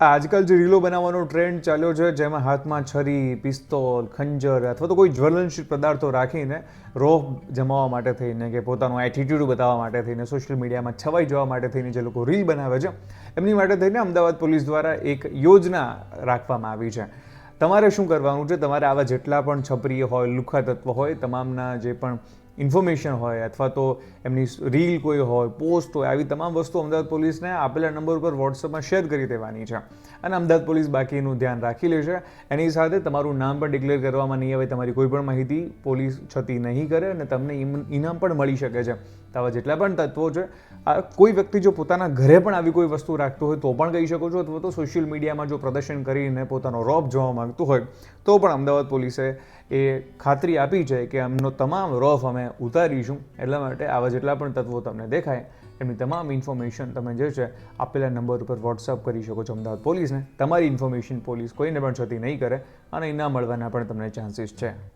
આજકાલ જે રીલો બનાવવાનો ટ્રેન્ડ ચાલ્યો છે, જેમાં હાથમાં છરી, પિસ્તોલ, ખંજર અથવા તો કોઈ જ્વલનશીલ પદાર્થો રાખીને રોફ જમાવવા માટે થઈને કે પોતાનો એટીટ્યૂડ બતાવવા માટે થઈને સોશિયલ મીડિયામાં છવાઈ જવા માટે થઈને જે લોકો રીલ બનાવે છે, એમની માટે થઈને અમદાવાદ પોલીસ દ્વારા એક યોજના રાખવામાં આવી છે. તમારે શું કરવાનું છે? તમારે આવા જેટલા પણ છપરી હોય, લુખા તત્વ હોય, તમામના જે પણ ઇન્ફોર્મેશન હોય અથવા તો એમની રીલ કોઈ હોય, પોસ્ટ હોય, આવી તમામ વસ્તુ અમદાવાદ પોલીસને આપેલા નંબર ઉપર વોટ્સઅપમાં શેર કરી દેવાની છે. અને અમદાવાદ પોલીસ બાકીનું ધ્યાન રાખી લેશે એની સાથે તમારું નામ પણ ડિક્લેર કરવામાં નહીં આવે, તમારી કોઈ પણ માહિતી પોલીસ છતી નહીં કરે અને તમને ઇનામ પણ મળી શકે છે. તવા જેટલા પણ તત્વો છે, આ કોઈ વ્યક્તિ જો પોતાના ઘરે પણ આવી કોઈ વસ્તુ રાખતો હોય તો પણ કહી શકો છો અથવા તો સોશિયલ મીડિયામાં જો પ્રદર્શન કરીને પોતાનો રોપ જોવા માગતું હોય તો પણ અમદાવાદ પોલીસે એ ખાતરી આપી છે કે એમનો તમામ રોફ અમે ઉતારીશું. એટલા માટે આવા જેટલા પણ તત્વો તમને દેખાય, એમની તમામ ઇન્ફોર્મેશન તમે જે છે આપેલા નંબર ઉપર વોટ્સઅપ કરી શકો છો અમદાવાદ પોલીસને. તમારી ઇન્ફોર્મેશન પોલીસ કોઈને પણ છતી નહીં કરે અને ઇનામ મળવાના પણ તમને ચાન્સીસ છે.